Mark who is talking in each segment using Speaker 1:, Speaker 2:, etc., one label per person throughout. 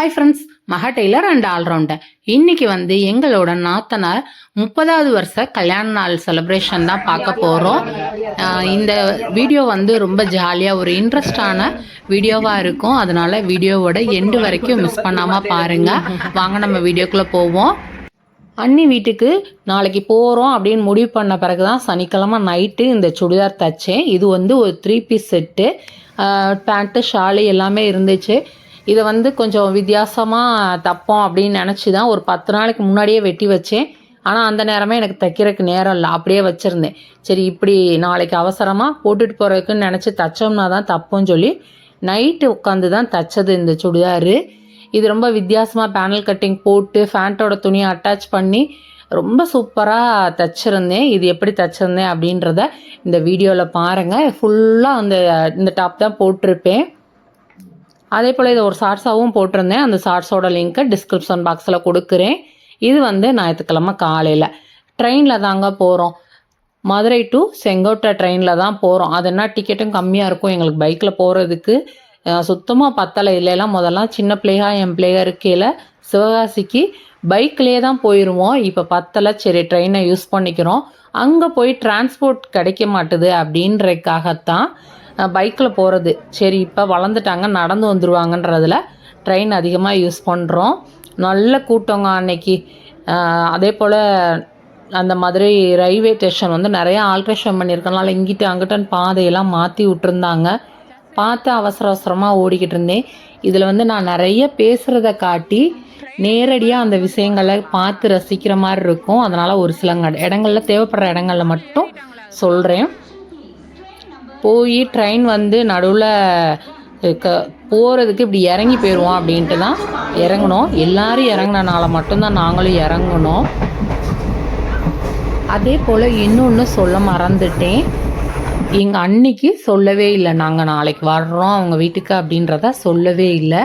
Speaker 1: Hi friends Maha tailor and allrounder இன்னைக்கு வந்து எங்களோட நாத்தனார் முப்பதாவது வருஷ கல்யாண நாள் செலிப்ரேஷன் தான் பார்க்க போகிறோம் இந்த வீடியோ வந்து ரொம்ப ஜாலியாக ஒரு இன்ட்ரெஸ்டான வீடியோவாக இருக்கும். அதனால வீடியோவோட எண்டு வரைக்கும் மிஸ் பண்ணாமல் பாருங்கள் வாங்க நம்ம வீடியோக்குள்ளே போவோம். அண்ணி வீட்டுக்கு நாளைக்கு போகிறோம் அப்படின்னு முடிவு பண்ண பிறகு தான் சனிக்கிழமை நைட்டு இந்த சுடிதார் தைச்சேன். இது வந்து ஒரு three piece set pant shawl எல்லாமே இருந்துச்சு. இதை வந்து கொஞ்சம் வித்தியாசமாக தப்போம் அப்படின்னு நினச்சி தான் ஒரு பத்து நாளைக்கு முன்னாடியே வெட்டி வச்சேன். ஆனால் அந்த நேரமே எனக்கு தைக்கிறதுக்கு நேரம் இல்லை. அப்படியே வச்சுருந்தேன். சரி இப்படி நாளைக்கு அவசரமாக போட்டுட்டு போகிறதுக்குன்னு நினச்சி தைச்சோம்னா தான் தப்புன்னு சொல்லி நைட்டு உட்காந்து தான் தைச்சது இந்த சுடிதாரு. இது ரொம்ப வித்தியாசமாக பேனல் கட்டிங் போட்டு ஃபேண்ட்டோட துணியை அட்டாச் பண்ணி ரொம்ப சூப்பராக தைச்சிருந்தேன். இது எப்படி தைச்சிருந்தேன் அப்படின்றத இந்த வீடியோவில் பாருங்கள் ஃபுல்லாக அந்த இந்த டாப் தான் போட்டிருப்பேன். அதே போல் இதை ஒரு ஷார்ட்ஸாகவும் போட்டிருந்தேன். அந்த ஷார்ட்ஸோட லிங்க்கை டிஸ்கிரிப்ஷன் பாக்ஸில் கொடுக்குறேன். இது வந்து ஞாயிற்றுக்கிழமை காலையில். ட்ரெயினில் தாங்க போகிறோம் மதுரை டு செங்கோட்டை ட்ரெயினில் தான் போகிறோம் அது என்ன டிக்கெட்டும் கம்மியாக இருக்கும். எங்களுக்கு பைக்கில் போகிறதுக்கு சுத்தமாக பத்தலை. இல்லைலாம் முதல்லாம் சின்ன பிள்ளையாக என் பிள்ளைக இருக்கையில் சிவகாசிக்கு பைக்லேயே தான் போயிடுவோம் இப்போ பத்தலை. சரி ட்ரெயினை யூஸ் பண்ணிக்கிறோம். அங்கே போய் டிரான்ஸ்போர்ட் கிடைக்க மாட்டுது அப்படின்றக்காகத்தான் பைக்கில் போகிறது சரி இப்போ வளர்ந்துட்டாங்க நடந்து வந்துடுவாங்கன்றதில் ட்ரெயின் அதிகமாக யூஸ் பண்ணுறோம் நல்ல கூட்டங்க அன்னைக்கு. அதே போல் அந்த மதுரை ரயில்வே ஸ்டேஷன் வந்து நிறையா ஆல்ட்ரேஷன் பண்ணியிருக்கனால இங்கிட்டு அங்கிட்டன்னு பாதையெல்லாம் மாற்றி விட்டுருந்தாங்க. பார்த்து அவசர அவசரமாக ஓடிக்கிட்டு இருந்தேன். இதில் வந்து நான் நிறைய பேசுகிறத காட்டி நேரடியாக அந்த விஷயங்களை பார்த்து ரசிக்கிற மாதிரி இருக்கும். அதனால் ஒரு சில இடங்களில் தேவைப்படுற இடங்களில் மட்டும் சொல்கிறேன் போய் ட்ரெயின் வந்து நடுவில் க போகிறதுக்கு இப்படி இறங்கி போயிடுவோம் அப்படின்ட்டு தான் இறங்கணும் எல்லோரும் இறங்கினனால மட்டும்தான் நாங்களும் இறங்கணும் அதே போல் இன்னொன்று சொல்ல மறந்துட்டேன். எங்கள் அன்னைக்கு சொல்லவே இல்லை. நாங்கள் நாளைக்கு வர்றோம் அவங்க வீட்டுக்கு அப்படின்றத சொல்லவே இல்லை.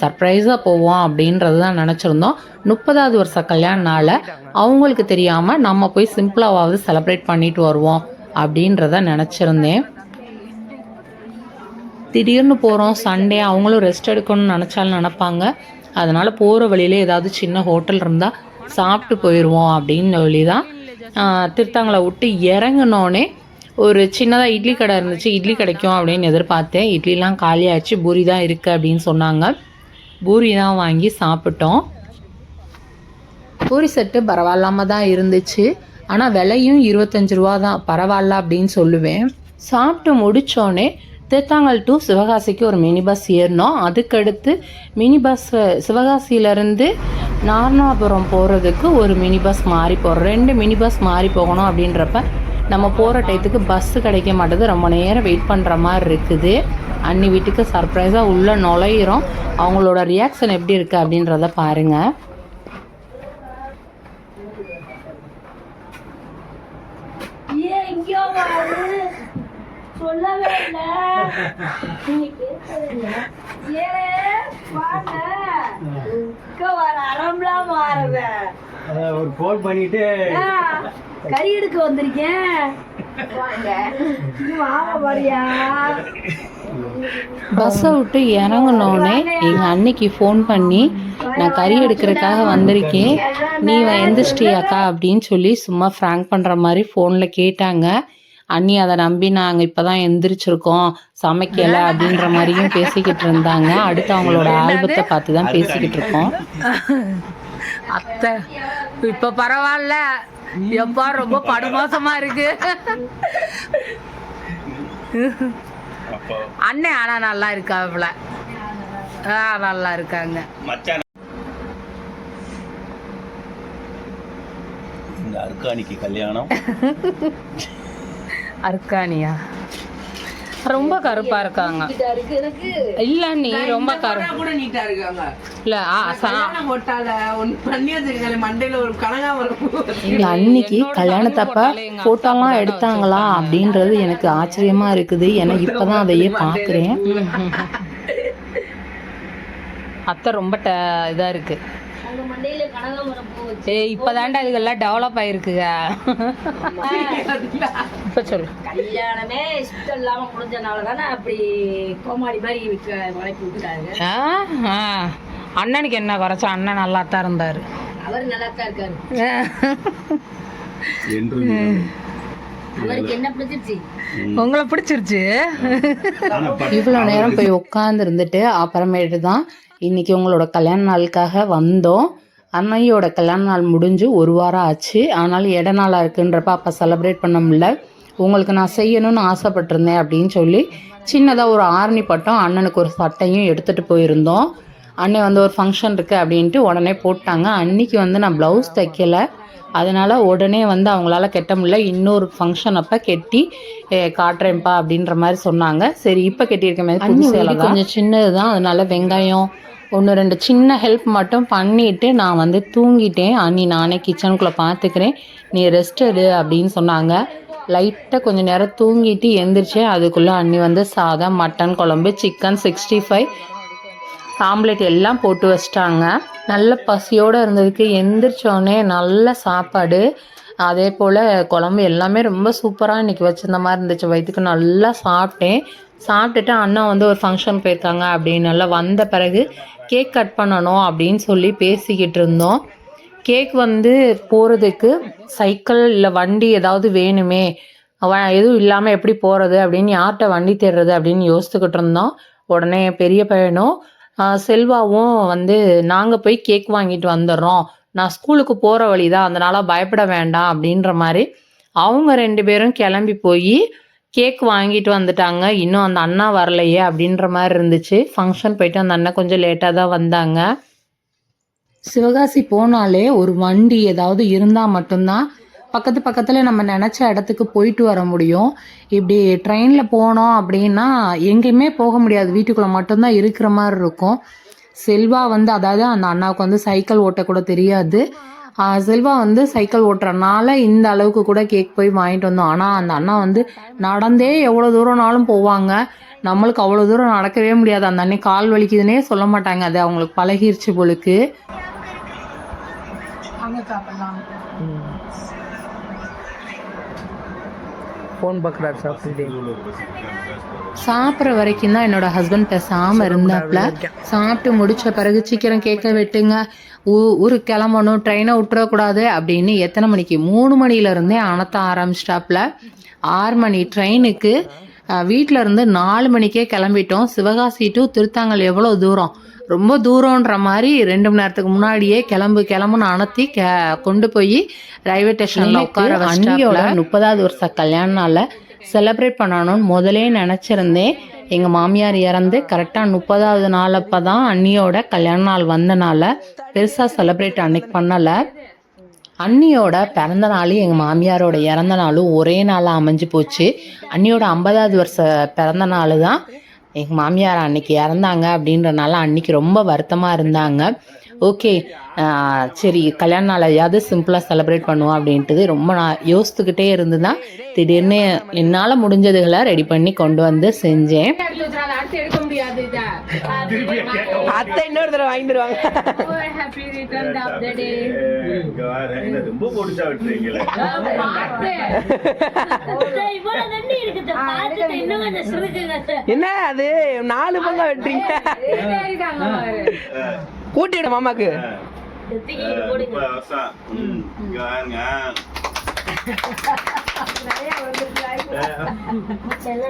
Speaker 1: சர்ப்ரைஸாக போவோம் அப்படின்றது தான் நினச்சிருந்தோம். முப்பதாவது வருஷ கல்யாணனால் அவங்களுக்கு தெரியாமல் நம்ம போய் சிம்பிளாவது செலப்ரேட் பண்ணிட்டு வருவோம் அப்படின்றத நினச்சிருந்தேன். திடீர்னு போகிறோம் சண்டே அவங்களும் ரெஸ்ட் எடுக்கணும்னு நினச்சாலும் நினப்பாங்க. அதனால் போகிற வழியிலே ஏதாவது சின்ன ஹோட்டல் இருந்தால் சாப்பிட்டு போயிடுவோம் அப்படின்னு சொல்லி தான் திருத்தாங்களை விட்டு இறங்கினோடனே ஒரு சின்னதாக இட்லி கடை இருந்துச்சு இட்லி கிடைக்கும் அப்படின்னு எதிர்பார்த்தேன். இட்லிலாம் காலியாச்சு பூரி தான் இருக்குது அப்படின்னு சொன்னாங்க. பூரி தான் வாங்கி சாப்பிட்டோம். பூரி செட்டு பரவாயில்லாமல் தான் இருந்துச்சு. ஆனால் விலையும் இருபத்தஞ்சி ரூபா தான் பரவாயில்ல அப்படின்னு சொல்லுவேன். சாப்பிட்டு முடித்தோடனே தேத்தாங்கல் டு சிவகாசிக்கு ஒரு மினி பஸ் ஏறினோம். அதுக்கடுத்து மினி பஸ் சிவகாசியிலேருந்து நார்னாபுரம் போகிறதுக்கு ஒரு மினி பஸ் மாறி போகிறோம் ரெண்டு மினி பஸ் மாறி போகணும் அப்படின்றப்ப நம்ம போகிற டயத்துக்கு பஸ்ஸு கிடைக்க மாட்டேது. ரொம்ப நேரம் வெயிட் பண்ணுற மாதிரி இருக்குது. அன்னி வீட்டுக்கு சர்ப்ரைஸாக உள்ளே நுழையிறோம். அவங்களோட ரியாக்ஷன் எப்படி இருக்குது அப்படின்றத பாருங்கள்
Speaker 2: சொல்லவே
Speaker 3: ஒரு போன் பண்ணிட்டு
Speaker 2: கறி எடுக்க வந்திருக்கேன்.
Speaker 1: பஸ்ஸை விட்டு இறங்கினோடனே எங்கள் அன்னைக்கு ஃபோன் பண்ணி நான் கறி எடுக்கிறதுக்காக வந்திருக்கேன். நீ எந்திரிச்சிட்டியாக்கா அப்படின்னு சொல்லி சும்மா ஃப்ராங்க் பண்ணுற மாதிரி ஃபோனில் கேட்டாங்க. அண்ணி அதை நம்பி நாங்கள் இப்போ தான் எந்திரிச்சிருக்கோம். சமைக்கலை அப்படின்ற மாதிரியும் பேசிக்கிட்டு இருந்தாங்க. அடுத்து அவங்களோட ஆல்பத்தை பார்த்து தான் பேசிக்கிட்டு இருக்கோம். அத்தை இப்போ பரவாயில்ல. எப்பா ரொம்ப படுமோசமா இருக்கு. அண்ணன் ஆனா நல்லா இருக்காப்புல. ஆ நல்லா இருக்காங்க.
Speaker 3: இந்த அர்கானிக்கு கல்யாணம்.
Speaker 1: அர்க்கானியா. ரொம்ப கருப்பா இருக்காங்க. இல்ல நீ ரொம்ப கருப்பு
Speaker 4: கூட நீட்டா இருக்காங்க.
Speaker 1: இல்ல அன்னைக்கு கல்யாணத்தப்ப போட்டோலாம் எடுத்தாங்களா அப்படின்றது எனக்கு ஆச்சரியமா இருக்குது. ஏன்னா இப்பதான் அதையே பாக்குறேன் அத்தை ரொம்ப ட இதா இருக்கு. ஏய் இப்பதான்டா இதுகெல்லாம் டெவலப் ஆயிருக்குங்க இப்ப சொல்லு.
Speaker 2: கல்யாணமே இஷ்டம் இல்லாம முடிஞ்சனால தானே அப்படி கோமாளி மாதிரி வளைக்கி விட்டுட்டாங்க
Speaker 1: ஆ, ஆ. அண்ணனுக்கு என்ன குறைச்சா அண்ணன் நல்லா தான் இருந்தார்.
Speaker 2: அவர் நல்லா தான் இருக்காரு அவருக்கு என்ன பிடிச்சிருச்சு?
Speaker 1: உங்களை பிடிச்சிருச்சு? இவ்வளோ நேரம் போய் உட்காந்து இருந்துட்டு அப்புறமேட்டு தான் இன்னைக்கு உங்களோட கல்யாண நாளுக்காக வந்தோம். அன்னையோட கல்யாண நாள் முடிஞ்சு ஒரு வாரம் ஆச்சு. ஆனாலும் இட நாளாக இருக்குன்றப்ப அப்போ செலிப்ரேட் பண்ண முடியல. உங்களுக்கு நான் செய்யணும்னு ஆசைப்பட்டிருந்தேன் அப்படின்னு சொல்லி சின்னதாக ஒரு ஆரணி பட்டம் அண்ணனுக்கு ஒரு சட்டையும் எடுத்துகிட்டு போயிருந்தோம். அண்ணன் வந்து ஒரு ஃபங்க்ஷன் இருக்குது அப்படின்ட்டு உடனே போட்டாங்க. அன்னைக்கு வந்து நான் ப்ளவுஸ் தைக்கலை. அதனால் உடனே வந்து அவங்களால கெட்ட முடியல. இன்னொரு ஃபங்க்ஷன் அப்போ கெட்டி "ஏ, காட்டுறேன்ப்பா அப்படின்ற மாதிரி சொன்னாங்க. சரி இப்போ கெட்டியிருக்கமே புது சேலை கொஞ்சம் சின்னது தான் அதனால வெங்காயம் ஒன்று ரெண்டு சின்ன ஹெல்ப் மட்டும் பண்ணிவிட்டு நான் வந்து தூங்கிட்டேன். அண்ணி நானே கிச்சனுக்குள்ளே பார்த்துக்கிறேன் நீ ரெஸ்ட் எடு அப்படின்னு சொன்னாங்க. லைட்டாக கொஞ்சம் நேரம் தூங்கிட்டு எந்திரிச்சேன் அதுக்குள்ளே அண்ணி வந்து சாதம் மட்டன் குழம்பு சிக்கன் சிக்ஸ்டி ஃபைவ் ஆம்லெட் எல்லாம் போட்டு வச்சிட்டாங்க. நல்ல பசியோடு இருந்ததுக்கு எந்திரிச்சோடனே நல்ல சாப்பாடு. அதே போல் குழம்பு எல்லாமே ரொம்ப சூப்பராக இன்றைக்கி வச்சிருந்த மாதிரி இருந்துச்சு. வயிற்றுக்கு நல்லா சாப்பிட்டேன். சாப்பிட்டுட்டு அண்ணா வந்து ஒரு ஃபங்க்ஷன் போயிருக்காங்க அப்படின்னு நல்லா வந்த பிறகு கேக் கட் பண்ணணும் அப்படின்னு சொல்லி பேசிக்கிட்டு இருந்தோம். கேக் வந்து போகிறதுக்கு சைக்கிள் இல்லை வண்டி ஏதாவது வேணுமே. எதுவும் இல்லாமல் எப்படி போகிறது அப்படின்னு யார்கிட்ட வண்டி தேடுறது அப்படின்னு யோசிச்சுக்கிட்டு இருந்தோம். உடனே பெரிய பையனும் செல்வாவும் வந்து நாங்கள் போய் கேக் வாங்கிட்டு வந்துடுறோம். நான் ஸ்கூலுக்கு போகிற வழி தான் அதனால் பயப்பட வேண்டாம் அப்படின்ற மாதிரி அவங்க ரெண்டு பேரும் கிளம்பி போய் கேக் வாங்கிட்டு வந்துட்டாங்க. இன்னும் அந்த அண்ணா வரலையே அப்படின்ற மாதிரி இருந்துச்சு. ஃபங்க்ஷன் போயிட்டு அந்த அண்ணன் கொஞ்சம் லேட்டாக தான் வந்தாங்க. சிவகாசி போனாலே ஒரு வண்டி ஏதாவது இருந்தால் மட்டும்தான் பக்கத்து பக்கத்தில் நம்ம நினச்ச இடத்துக்கு போயிட்டு வர முடியும். இப்படி ட்ரெயினில் போனோம் அப்படின்னா எங்கேயுமே போக முடியாது. வீட்டுக்குள்ளே மட்டும்தான் இருக்கிற மாதிரி இருக்கும். செல்வா வந்து அதாவது அந்த அண்ணாவுக்கு வந்து சைக்கிள் ஓட்டக்கூட தெரியாது. செல்வா வந்து சைக்கிள் ஓட்டுறனால இந்த அளவுக்கு கூட கேக் போய் வாங்கிட்டு வந்தோம். ஆனால் அந்த அண்ணா வந்து நடந்தே எவ்வளோ தூரம்னாலும் போவாங்க. நம்மளுக்கு அவ்வளோ தூரம் நடக்கவே முடியாது. அந்த அன்னைக்கு கால் வலிக்குதுன்னே சொல்ல மாட்டாங்க. அது அவங்களுக்கு பழகிருச்சு போலுக்கு.
Speaker 4: ஃபோன் பார்க்குறாரு சாப்பிட்டு
Speaker 1: சாப்பிட்ற வரைக்கும் தான் என்னோட ஹஸ்பண்ட் பேசாமல் இருந்தாப்புல சாப்பிட்டு முடிச்ச பிறகு சீக்கிரம் கேட்க வெட்டுங்க. ஊ ஊருக்கு கிளம்பணும் ட்ரெயினை விட்டுறக்கூடாது அப்படின்னு எத்தனை மணிக்கு? மூணு மணிலேருந்தே அனத்த ஆரம்பிச்சிட்டாப்புல ஆறு மணி ட்ரெயினுக்கு வீட்டில் இருந்து நாலு மணிக்கே கிளம்பிட்டோம். சிவகாசி டு திருத்தாங்கல் எவ்வளோ தூரம்? ரொம்ப தூரன்ற மாதிரி ரெண்டு மணி நேரத்துக்கு முன்னாடியே கிளம்பு கிளம்புன்னு அனத்தி கே கொண்டு போய் ரயில்வே ஸ்டேஷனில் உட்கார அண்ணியோட முப்பதாவது வருஷ கல்யாண நாளில் செலிப்ரேட் பண்ணணும்னு முதலே நினச்சிருந்தேன். எங்கள் மாமியார் இறந்து கரெக்டாக முப்பதாவது நாள் அப்போ தான் அண்ணியோட கல்யாண நாள் வந்தனால பெருசாக செலிப்ரேட் அன்னைக்கு பண்ணலை. அண்ணியோட பிறந்த நாளும் எங்கள் மாமியாரோட இறந்த நாளும் ஒரே நாளாக அமைஞ்சு போச்சு. அண்ணியோட ஐம்பதாவது வருஷ பிறந்த நாள் தான் எங்கள் மாமியார் அன்னைக்கு இறந்தாங்க அப்படின்றனால அன்னைக்கு ரொம்ப வருத்தமாக இருந்தாங்க. ஓகே சரி கல்யாண நாளையாவது சிம்பிளாக செலிப்ரேட் பண்ணுவோம் அப்படின்ட்டு ரொம்ப நான் யோசித்துக்கிட்டே இருந்து தான் திடீர்னு என்னால் முடிஞ்சதுகளை ரெடி பண்ணி கொண்டு வந்து செஞ்சேன்.
Speaker 4: அத்தை இன்னொரு தடவை வாங்கிடுவாங்க
Speaker 3: ரொம்ப பிடிச்சா விட்டுறீங்களே
Speaker 2: இவ்வளவு தண்ணி இருக்குது பார்த்துட்டு இன்னும் கொஞ்சம் சுருக்குங்க
Speaker 4: என்ன அது? நாலு பங்கா வெட்டுறீங்க. கூட்டிடு மாமாக்கு.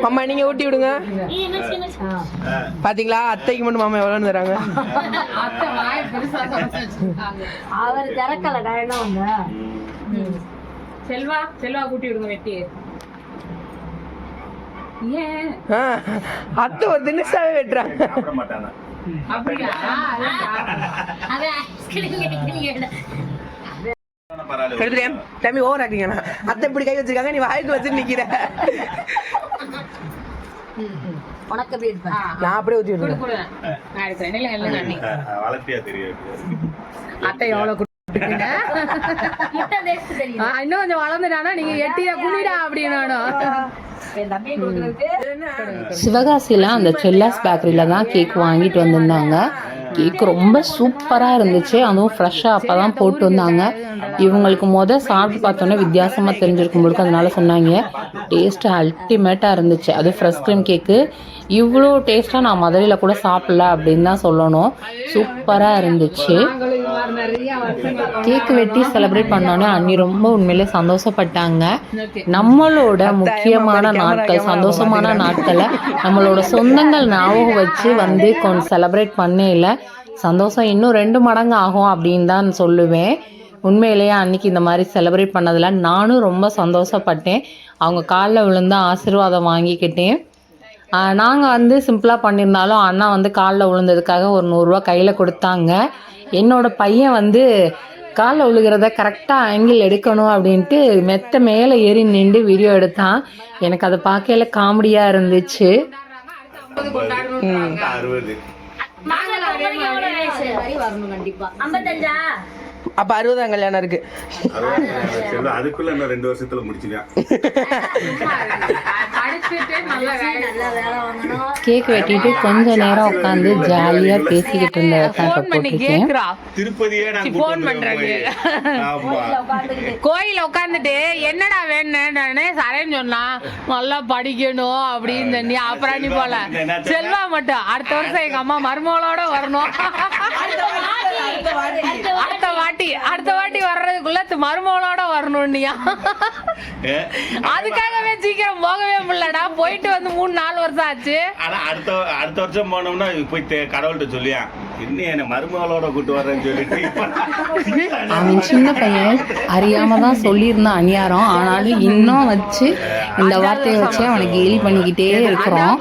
Speaker 4: மாமா நீங்க ஊட்டி விடுங்க? பாத்தீங்களா? அத்தைக்கு மட்டும் மாமா எவ்வளோன்னு தராங்க.
Speaker 2: அவர் திறக்கல
Speaker 1: செல்வா செல்வா கூட்டி விடுங்க வெட்டி.
Speaker 4: அத்தை ஒரு தினசாவே வெட்டுறாங்க. தம்பி ஓவர் ஆக்கிங்க அத்தை இப்படி கை வச்சிருக்காங்க நீ வாய்க்கு வச்சுட்டு நிக்கிற.
Speaker 2: உனக்கு
Speaker 4: நான் அப்படியே ஊத்தி விடுறேன்
Speaker 3: வளர்த்தியா
Speaker 1: அத்தை ஆ, இன்னும் கொஞ்சம் வளர்ந்துட்டானா? நீங்க எட்டியா குனிடா அப்படின்னு சிவகாசியில் அந்த செல்லாஸ் பேக்கரியில் தான் கேக் வாங்கிட்டு வந்திருந்தாங்க. கேக் ரொம்ப சூப்பராக இருந்துச்சு. அதுவும் ஃப்ரெஷ்ஷாக அப்போ தான் போட்டு வந்தாங்க. இவங்களுக்கு முத சாப்பிட்டு பார்த்தோன்னே வித்தியாசமாக தெரிஞ்சிருக்கும் பொழுது அதனால சொன்னாங்க. டேஸ்ட்டு அல்டிமேட்டாக இருந்துச்சு. அது ஃப்ரெஷ் க்ரீம் கேக்கு இவ்வளோ டேஸ்ட்டாக நான் மதுரையில் கூட சாப்பிடல அப்படின்னு தான் சொல்லணும். சூப்பராக இருந்துச்சு. கேக் வெட்டி செலிப்ரேட் பண்ணோன்னே அண்ணி ரொம்ப உண்மையிலே சந்தோஷப்பட்டாங்க. நம்மளோட முக்கியமான நாட்கள் சந்தோஷமான நாட்களை நம்மளோட சொந்தங்கள் ஞாபகம் வச்சு வந்து கொஞ்சம் செலிப்ரேட் பண்ணையில் சந்தோஷம் இன்னும் ரெண்டு மடங்கு ஆகும் அப்படின்னு தான் சொல்லுவேன். உண்மையிலேயே அன்னைக்கு இந்த மாதிரி செலிப்ரேட் பண்ணதில் நானும் ரொம்ப சந்தோஷப்பட்டேன். அவங்க காலில் விழுந்து ஆசீர்வாதம் வாங்கிக்கிட்டேன். நாங்கள் வந்து சிம்பிளாக பண்ணியிருந்தாலும் அண்ணா வந்து காலில் விழுந்ததுக்காக ஒரு நூறுரூவா கையில் கொடுத்தாங்க. என்னோட பையன் வந்து காலில் விழுகிறத கரெக்டாக ஆங்கிள் எடுக்கணும் அப்படின்ட்டு மெத்த மேலே ஏறி நின்று வீடியோ எடுத்தான். எனக்கு அதை பார்க்கையில காமெடியாக இருந்துச்சு.
Speaker 3: அறுபது.
Speaker 4: அப்ப அறுபதாம் கல்யாணம் இருக்கு.
Speaker 3: அதுக்குள்ள இன்னும் ரெண்டு வருஷத்துல முடிச்சிருக்கேன்
Speaker 1: கேக் வெட்டிட்டு கொஞ்ச நேரம் உட்காந்து ஜாலியாக பேசிக்கிட்டு இருந்ததை
Speaker 3: திருப்பதியே. போய். ஆமா.
Speaker 5: கோயில உட்காந்துட்டு என்னடா வேணும் நானே சரேன்னு சொன்னா நல்லா படிக்கணும் அப்படின்னு நீ அப்புறம் நீ போல. செல்வா மட்டும் அடுத்த வருஷம் எங்க அம்மா மருமகளோட வரணும். அடுத்த வாட்டி. அடுத்த வாட்டி. வர்றதுக்குள்ள மருமகளோட வரணும் நீயா அதுக்காகவே சீக்கிரம் போகவே முடியலடா. போயிட்டு வந்து மூணு நாலு வருஷம் ஆச்சு.
Speaker 3: ஆனா அடுத்த அடுத்த வருஷம் போனோம்னா போய் கடவுள்கிட்ட சொல்லியா இன்னும் என்ன மருமகளோட கூட்டு வர்றேன்னு சொல்லிட்டு இப்ப
Speaker 1: அவன் சின்ன பையன். அறியாம தான் சொல்லியிருந்தான் அநியாரம். ஆனாலும் இன்னும் வச்சு இந்த வார்த்தையை வச்சு அவனை கேலி பண்ணிக்கிட்டே இருக்கிறோம்.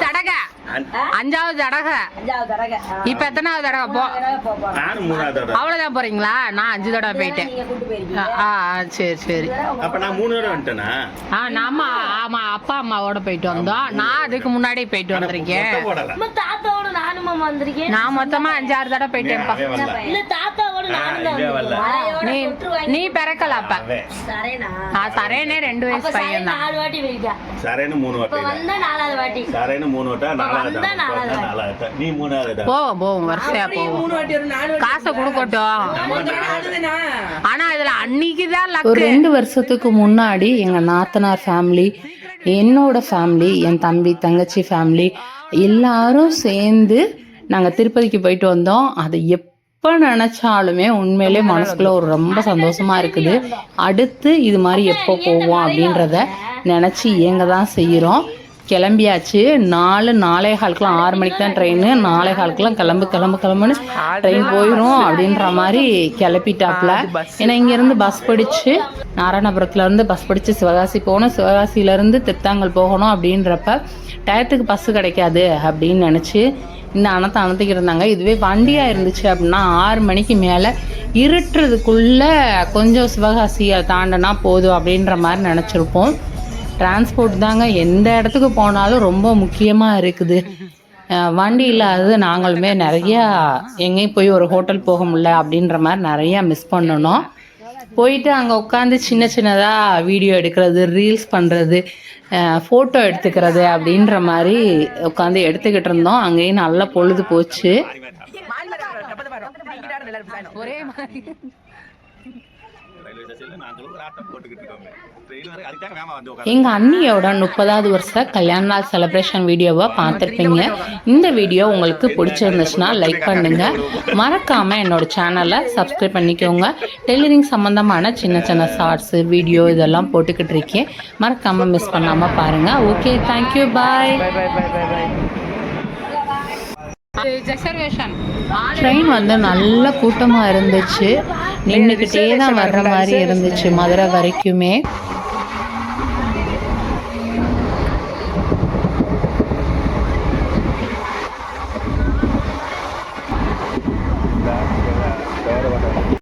Speaker 5: அஞ்சாவது தடகை. இப்ப எத்தனாவது தடகை போ அவ்வளவுதான் போறீங்களா? நான் அஞ்சு தடவை போயிட்டேன். ஆ ஆ, சரி சரி.
Speaker 3: அப்ப நான் மூணு தடவை வந்துட்டேனா?
Speaker 5: ஆ நாம ஆமா அப்பா அம்மாவோட போயிட்டு வந்தோம். நான் அதுக்கு முன்னாடி போயிட்டு வந்திருக்கேன்.
Speaker 2: தாத்தாவோட நானும்
Speaker 5: நான் மொத்தமா அஞ்சாறு தடவை போயிட்டேன்ப்பா.
Speaker 2: இல்ல தாத்தாவோட
Speaker 5: நீ பிறக்கல
Speaker 2: நாலாவது வாட்டி.
Speaker 3: சரேன்னு மூணு வட்டம் நாலாவது
Speaker 2: வந்தா
Speaker 3: தடவை.
Speaker 2: நாலாவது
Speaker 3: இப்ப வந்தா நாலாவது தடவை. நீ மூணாவது.
Speaker 5: போவோம் போவோம் வரிசையா போவோம்
Speaker 4: மூணு வாட்டி வரும் நாலு வாட்டி
Speaker 5: காசை கொடுக்கட்டும். ஆனா இதுல அன்னைக்கு தான்
Speaker 1: ஒரு ரெண்டு வருஷத்துக்கு முன்னாடி எங்கள் நாத்தனார் ஃபேமிலி என்னோட ஃபேமிலி என் தம்பி தங்கச்சி ஃபேமிலி எல்லாரும் சேர்ந்து நாங்கள் திருப்பதிக்கு போயிட்டு வந்தோம். அது எப்போ நினச்சாலுமே உண்மையிலே மனசுக்குள்ள ஒரு ரொம்ப சந்தோஷமா இருக்குது. அடுத்து இது மாதிரி எப்போ போவோம் அப்படின்றத நினச்சி ஏங்க தான் செய்கிறோம் கிளம்பியாச்சு. நாலு நாலே காலுக்குலாம் ஆறு மணிக்கு தான் ட்ரெயின் நாலே காலுக்குலாம் கிளம்பு கிளம்பு கிளம்புன்னு ட்ரெயின் போயிடும் அப்படின்ற மாதிரி கிளப்பிட்டாப்புல. ஏன்னா இங்கேருந்து பஸ் பிடிச்சு நாராயணபுரத்துல இருந்து பஸ் பிடிச்சு சிவகாசி போகணும். சிவகாசியிலேருந்து திருத்தாங்கல் போகணும் அப்படின்றப்ப டயத்துக்கு பஸ்ஸு கிடைக்காது அப்படின்னு நினச்சி இந்த அணத்தை அணத்துக்கு இருந்தாங்க. இதுவே வண்டியாக இருந்துச்சு அப்படின்னா ஆறு மணிக்கு மேலே இருட்டுறதுக்குள்ளே கொஞ்சம் சிவகாசியை தாண்டினா போதும் அப்படின்ற மாதிரி நினச்சிருப்போம். டிரான்ஸ்போர்ட் தாங்க எந்த இடத்துக்கு போனாலும் ரொம்ப முக்கியமாக இருக்குது. வண்டி இல்லாதது நாங்களுமே நிறையா எங்கேயும் போய் ஒரு ஹோட்டல் போக முடியல அப்படின்ற மாதிரி நிறையா மிஸ் பண்ணணும். போயிட்டு அங்கே உட்காந்து சின்ன சின்னதாக வீடியோ எடுக்கிறது ரீல்ஸ் பண்ணுறது ஃபோட்டோ எடுத்துக்கிறது அப்படின்ற மாதிரி உட்காந்து எடுத்துக்கிட்டு இருந்தோம். அங்கேயும் நல்ல பொழுது போச்சு.
Speaker 5: ஒரே மாதிரி.
Speaker 1: எங்கள் அண்ணியோட முப்பதாவது வருஷ கல்யாண நாள் செலிப்ரேஷன் வீடியோவை பார்த்துருப்பீங்க. இந்த வீடியோ உங்களுக்கு பிடிச்சிருந்துச்சுன்னா லைக் பண்ணுங்க. மறக்காம என்னோட சேனலை சப்ஸ்கிரைப் பண்ணிக்கோங்க. டெய்லரிங் சம்மந்தமான சின்ன சின்ன ஷார்ட்ஸு வீடியோ இதெல்லாம் போட்டுக்கிட்டு இருக்கேன். மறக்காம மிஸ் பண்ணாம பாருங்க. Okay thank you bye
Speaker 4: bye bye bye bye bye
Speaker 5: reservation
Speaker 1: train வந்து நல்ல கூட்டமாக இருந்துச்சு. நின்றுக்கிட்டே தான் வர்ற மாதிரி இருந்துச்சு மதுரை வரைக்குமே.